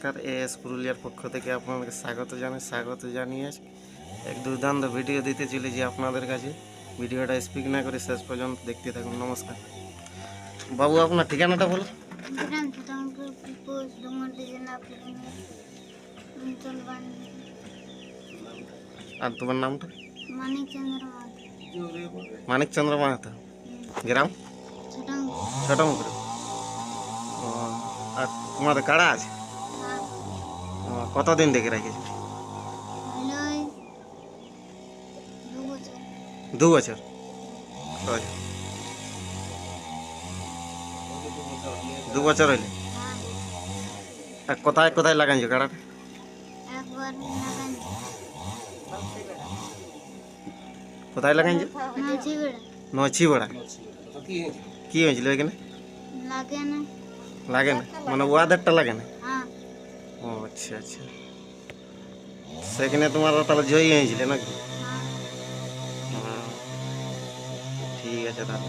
নমস্কার এস পুরুলিয়ার পক্ষ থেকে আপনাদেরকে স্বাগত জানাই স্বাগত জানিয়ে এক দুর্দান্ত ভিডিও দিতে চলেছি আপনাদের কাছে। ভিডিওটা স্পিক না করে শেষ পর্যন্ত দেখতে থাকুন নমস্কার। বাবু আপনার ঠিকানাটা বাণী আর তোমার নামটা? মানিক চন্দ্র মাহাতো। গ্রাম? ছোটমুখরে আর তোমাদের কাড়া আছে? কতদিন থেকে রেখেছে হইলই দু বছর দু বছর আচ্ছা। দু বছর হইলে হ্যাঁ আর কোথায় কোথায় লাগাইছো কাড়াটা একবার লাগান কোথায় লাগাইছো নাচি বেড়া নছি বড়া কি হয়েছিল এখানে লাগে না লাগে না মানে ওয়াদারটা লাগে না হ্যাঁ ও আচ্ছা আচ্ছা। সেখানে তোমার তাহলে জয়ী হয়েছিলে নাকি? হ্যাঁ। ঠিক আছে তাহলে।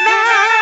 না